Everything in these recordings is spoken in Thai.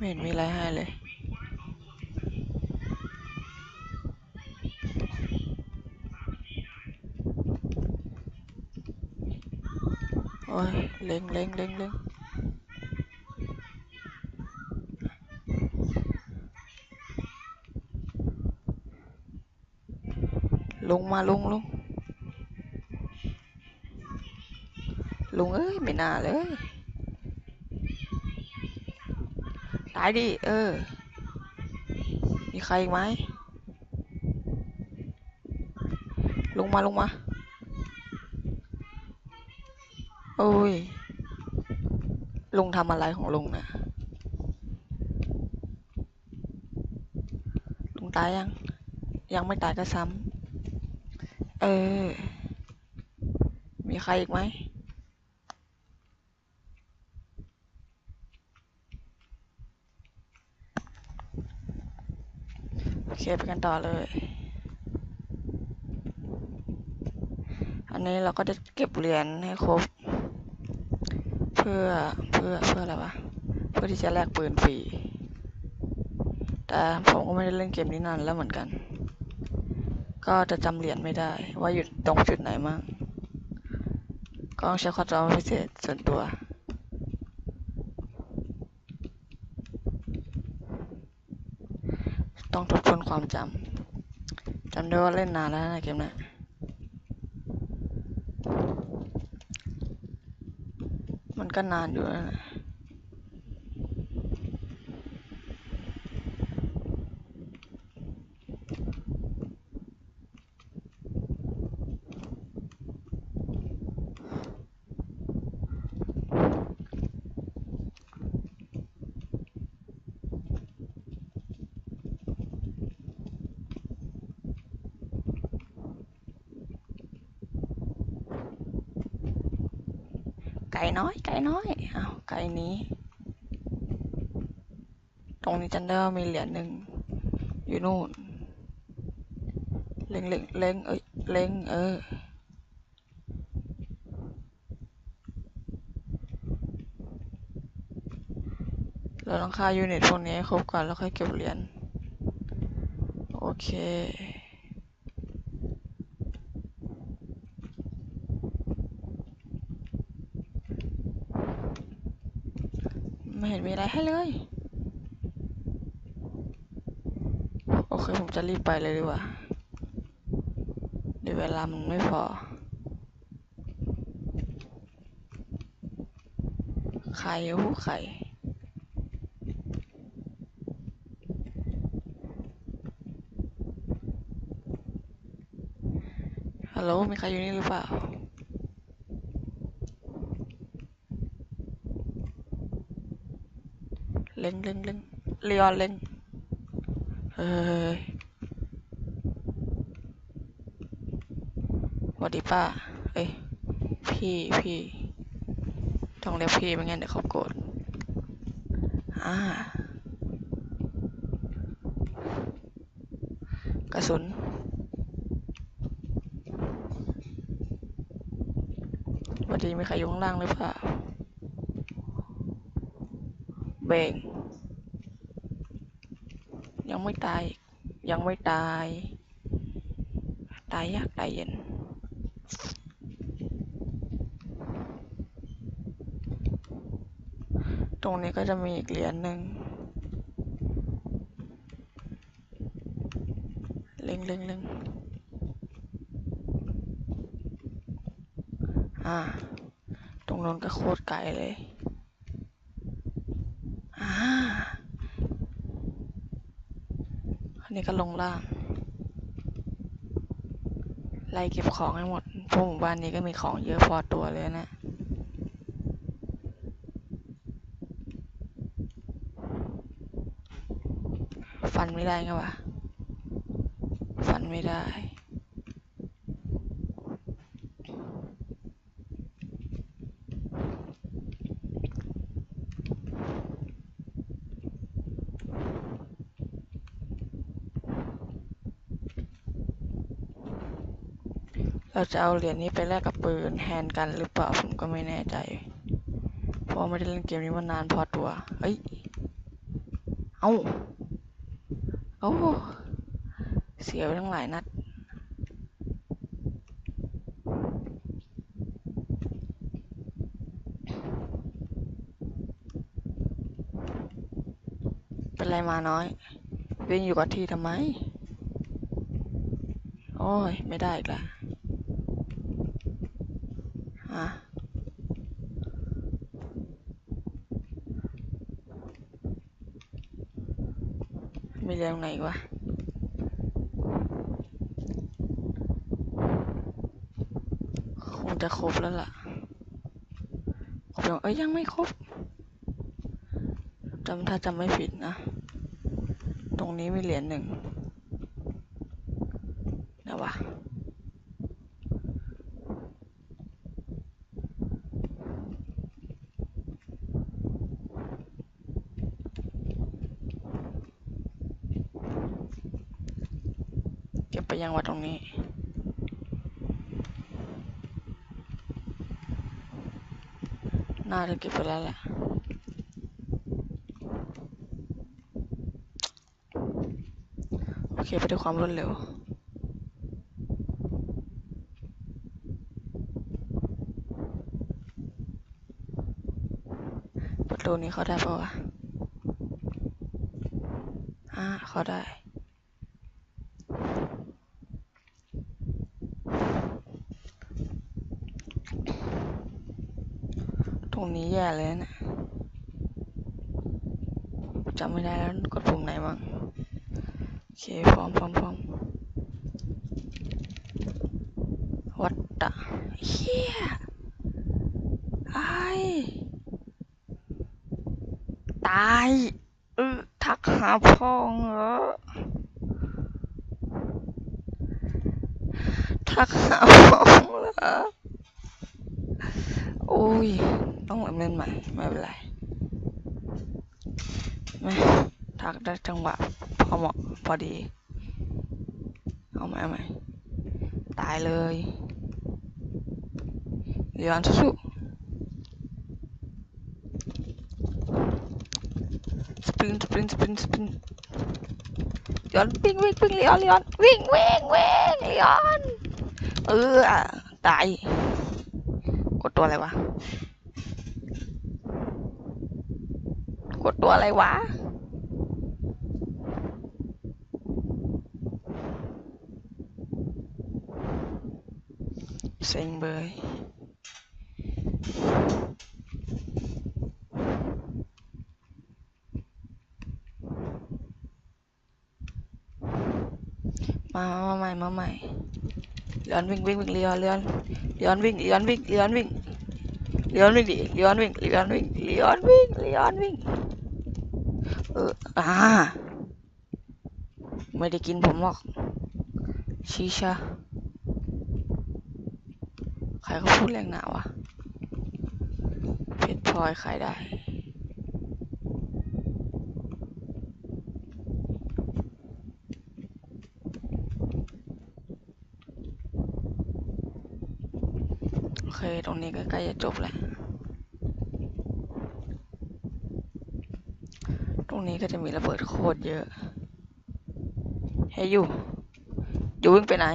ไม่เห็นมีอะไรให้เลย โอ้ยเล็งเล็งเล็งเล็งลงมาลงลงลุงเอ้ย ไม่น่าเลย ตายดิ เออ มีใครอีกไหม ลงมาลงมา โอ้ย ลุงทำอะไรของลุงนะลุงตายยัง ยังไม่ตายก็ซ้ำ เออ มีใครอีกไหม เคไปกันต่อเลย อันนี้เราก็จะเก็บเหรียญให้ครบ เพื่อเพื่อเพื่ออะไรวะ เพื่อที่จะแลกปืนฟรี แต่ผมก็ไม่ได้เล่นเกมนี้นานแล้วเหมือนกัน ก็จะจำเหรียญไม่ได้ ว่าอยู่ตรงจุดไหนมั่งก็ต้องใช้ความจำพิเศษส่วนตัว ต้องทบทวนความจำจำได้ว่าเล่นนานแล้วนะเกมเนี้ยมันก็นานอยู่นะ ก่น้อย ไก่น้อยอ้าวไก่นี้ ตรงนี้จำได้ว่ามีเหรียญหนึ่งอยู่นู่น เล็งเล็งเล็งเอ้ยเล็งเออเราต้องฆ่ายูนิตพวกนี้ให้ครบก่อนแล้วค่อยเก็บเหรียญโอเค ไม่เห็นมีอะไร ให้เลย โอเค ผมจะรีบไปเลยดีกว่าเดี๋ยวเวลามันไม่พอ ไข่โอ้ไข่ฮัลโหลมีใครอยู่นี่หรือเปล่า เล็งเล็งเล็งเลียนเล็งเฮ้ยสวัสดีป้า เอ้ย พี่พี่ต้องเรียกพี่ไม่งั้นเดี๋ยวเขาโกรธ อ่ากระสุนสวัสดีมีใครอยู่ข้างล่างหรือเปล่า เบ่งยังไม่ตาย ยังไม่ตาย ตายยากตายเย็น ตรงนี้ก็จะมีอีกเหรียญหนึ่งเล็งเล็งเล็งอ่า ตรงนั้นก็โคตรไกลเลย อันนี้ก็ลงล่าง ไล่เก็บของให้หมดพราะหมู่บ้านนี้ก็มีของเยอะพอตัวเลยนะฟันไม่ได้ไงวะ ฟันไม่ได้ เราจะเอาเหรียญนี้ไปแลกกับปืนแฮนกันหรือเปล่าผมก็ไม่แน่ใจ เพราะไม่ได้เล่นเกมนี้มานานพอตัว เอ้ย เอาโอ้เสียไปทั้งหลายนัดเป็นไรมาน้อย วิ่งอยู่กับที่ทำไม โอ้ย ไม่ได้อีกละฮะมีเรื่องไหนวะคงจะครบแล้วล่ะครบยังเอ้ยยังไม่ครบจำถ้าจำไม่ผิดนะ ตรงนี้มีเหรียญหนึ่งนะวะ เก็บ ไปยังวัดตรงนี้ น่าจะเก็บไปแล้วแหละโอเคไปด้วยความรวดเร็วประตูนี้เขาได้ปะวะอ่าเขาได้ ตรงนี้ แย่เลยนะจำไม่ได้แล้วกดปุ่มไหนบ้างโอเคพร้อมพร้อมพร้อมวัดตะเฮียไอตายเออทักหาพ่องเหรอทักหาพ่องเหรอโอ้ย ต้องเล่นใหม่ ไม่เป็นไรไม่ทักได้จังหวะพอเหมาะพอดี เอาใหม่เอาใหม่ตายเลยเรียนสู้สปรินสปรินสปรินสปรินย้อนวิ่งวิ่งวิ่งเลียนเลียนวิ่งวิ่งวิ่งเลียนเออตายกดตัวอะไรวะ กดตัวอะไรวะเซ็งเบยมามาใหม่มาใหม่เลีย อออ่าไม่ได้กินผมหรอก ชีชาใครเขาพูดแรงหนาวะเพชรพลอยขายได้โอเค ตรงนี้ก็ใกล้จะจบแล้ว ตร งนี้ก็จะมีระเบิดโคตรเยอะเฮ้ยอยู่อยู่วิ่งไปไหน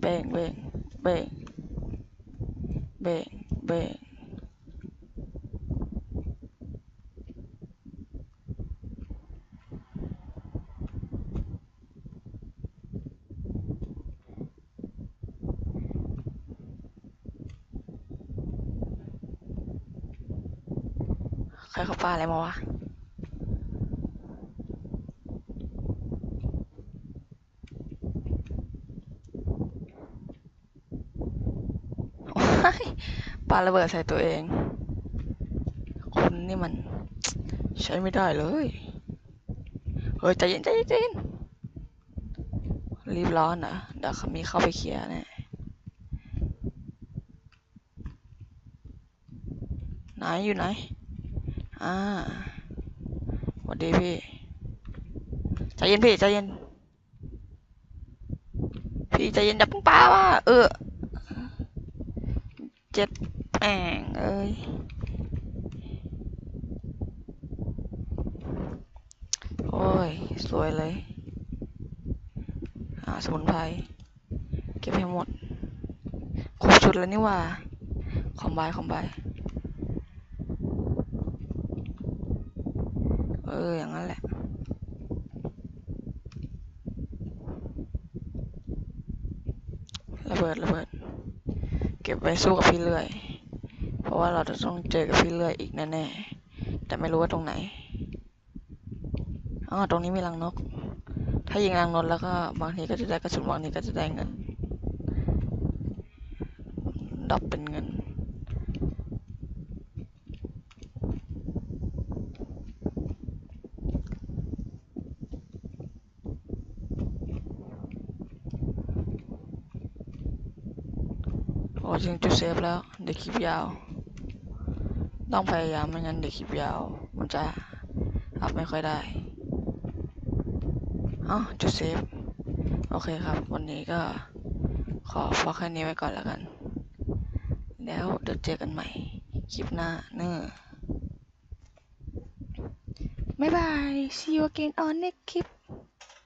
เบงเบงเบงเบงเบง ใครเขาปาอะไรมาวะว้ายปาระเบิดใส่ตัวเองคุณนี่มัน ใช้ไม่ได้เลย เฮ้ยใจเย็นใจเย็นใจเย็นรีบร้อนเหรอะเดี๋ยวเขามีเข้าไปเคลียร์แน่ไหนอยู่ไหน อ่าสวัสดีพี่ ใจเย็นพี่ ใจเย็น พี่ใจเย็นอย่าเพิ่งปาว่า เออ เจ็ดแม่งเอ้ย สวยเลย อ่า สมุนไพร เก็บให้หมด ครบชุดแล้วนี่ว่า คอมไบคอมไบ เออ อย่างนั้นแหละระเบิดระเบิด เก็บไว้สู้กับพี่เลื่อย เพราะว่าเราจะต้องเจอกับพี่เลื่อยอีกแน่ๆแต่ไม่รู้ว่าตรงไหนอ๋อตรงนี้มีรังนก ถ้ายิงรังนกแล้วก็บางทีก็จะได้กระสุนบางทีก็จะได้เงินดรอปเป็นเงิน ถึงจุดเซฟแล้ว เดี๋ยวคลิปยาว ต้องพยายามไม่งั้นเดี๋ยวคลิปยาว มันจะอัพไม่ค่อยได้อ๋อจุดเซฟ โอเคครับ วันนี้ก็ขอพอแค่นี้ไว้ก่อนแล้วกัน แล้วเดี๋ยวเจอกันใหม่ คลิปหน้าเนอะบ๊ายบาย see you again on next clip